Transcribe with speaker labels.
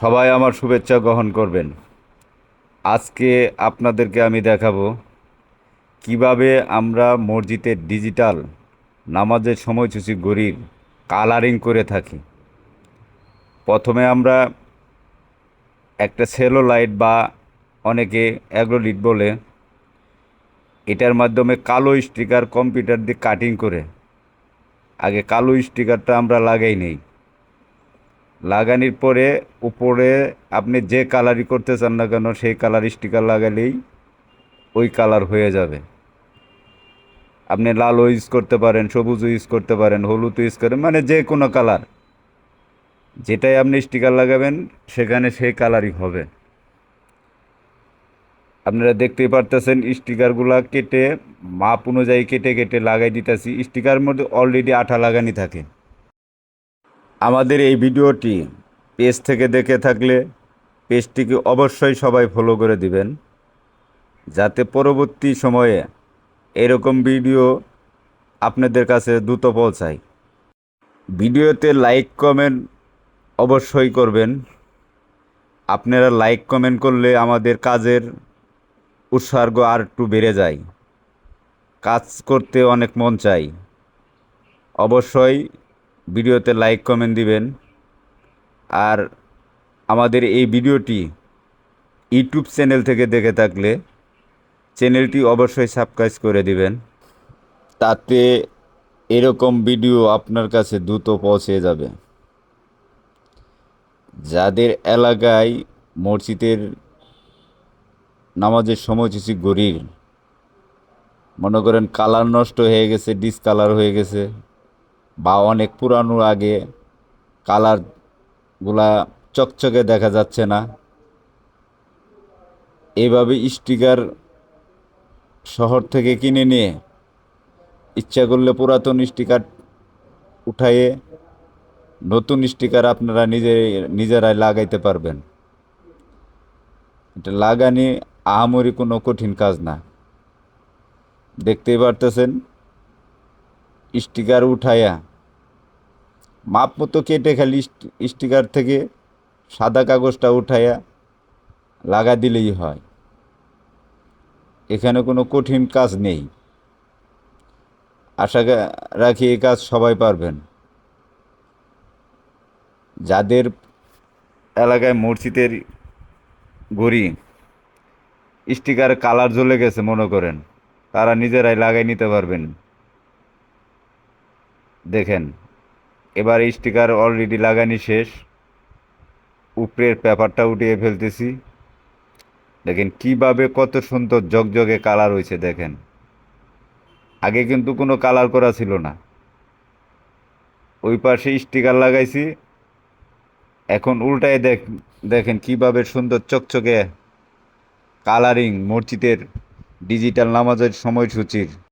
Speaker 1: সবাই আমার শুভেচ্ছা গ্রহণ করবেন। আজকে আপনাদেরকে আমি দেখাবো কীভাবে আমরা মসজিদের ডিজিটাল নামাজের সময়সূচি গড়ির কালারিং করে থাকি। প্রথমে আমরা একটা সেলো লাইট বা অনেকে অ্যাগ্রোলিট বলে, এটার মাধ্যমে কালো স্টিকার কম্পিউটার দিয়ে কাটিং করে। আগে কালো স্টিকারটা আমরা লাগাই নেই। লাগানোর পরে উপরে আপনি যে কালারই করতে চান না কেন, সেই কালার স্টিকার লাগালেই ওই কালার হয়ে যাবে। আপনি লালও ইউজ করতে পারেন, সবুজও ইউজ করতে পারেন হলুদ ইউজ করেন মানে যে কোনো কালার যেটাই আপনি স্টিকার লাগাবেন, সেখানে সেই কালারই হবে। আপনারা দেখতেই পারতেছেন স্টিকারগুলো কেটে, মাপ অনুযায়ী কেটে কেটে লাগাই দিতেছি। স্টিকার মধ্যে অলরেডি আঠা লাগানি থাকে। আমাদের এই ভিডিওটি পেজ থেকে দেখে থাকলে পেজটিকে অবশ্যই সবাই ফলো করে দিবেন। যাতে পরবর্তী সময়ে এরকম ভিডিও আপনাদের কাছে দ্রুত পৌঁছায়। ভিডিওতে লাইক কমেন্ট অবশ্যই করবেন। আপনারা লাইক কমেন্ট করলে আমাদের কাজের উৎসর্গ আর একটু বেড়ে যায়। কাজ করতে অনেক মন চাই অবশ্যই ভিডিওতে লাইক কমেন্ট দিবেন। আর আমাদের এই ভিডিওটি ইউটিউব চ্যানেল থেকে দেখে থাকলে চ্যানেলটি অবশ্যই সাবস্ক্রাইব করে দিবেন। তাতে এরকম ভিডিও আপনার কাছে দ্রুত পৌঁছে যাবে। যাদের এলাকায় মসজিদের নামাজের সময় সময়সূচি গরির মনে করেন কালার নষ্ট হয়ে গেছে ডিসকালার হয়ে গেছে বা অনেক পুরানো আগে কালারগুলা চকচকে দেখা যাচ্ছে না। এইভাবে স্টিকার শহর থেকে কিনে নিয়ে ইচ্ছা করলে পুরাতন স্টিকার উঠাইয়ে নতুন স্টিকার আপনারা নিজে, নিজেরাই লাগাইতে পারবেন। এটা লাগানি আহামরি কোনো কঠিন কাজ না। দেখতেই পারতেছেন। স্টিকার উঠাইয়া মাপ মতো কেটে খালি স্টিকার থেকে সাদা কাগজটা উঠাইয়া লাগা দিলেই হয়। এখানে কোনো কঠিন কাজ নেই। আশা রাখি এই কাজ সবাই পারবেন। যাদের এলাকায় মসজিদের গড়ি স্টিকার কালার জ্বলে গেছে মনে করেন, তারা নিজেরাই লাগাই নিতে পারবেন। দেখেন, এবার স্টিকার অলরেডি লাগানি শেষ। উপরের পেপারটা উঠিয়ে ফেলতেছি। দেখেন, কীভাবে কত সুন্দর জগজগে কালার হয়েছে, দেখেন। আগে কিন্তু কোনো কালার করা ছিল না। ওই পাশে স্টিকার লাগাইছি। এখন উল্টায় দেখ, দেখেন কীভাবে সুন্দর চকচকে কালারিং মসজিদের ডিজিটাল নামাজের সময়সূচির।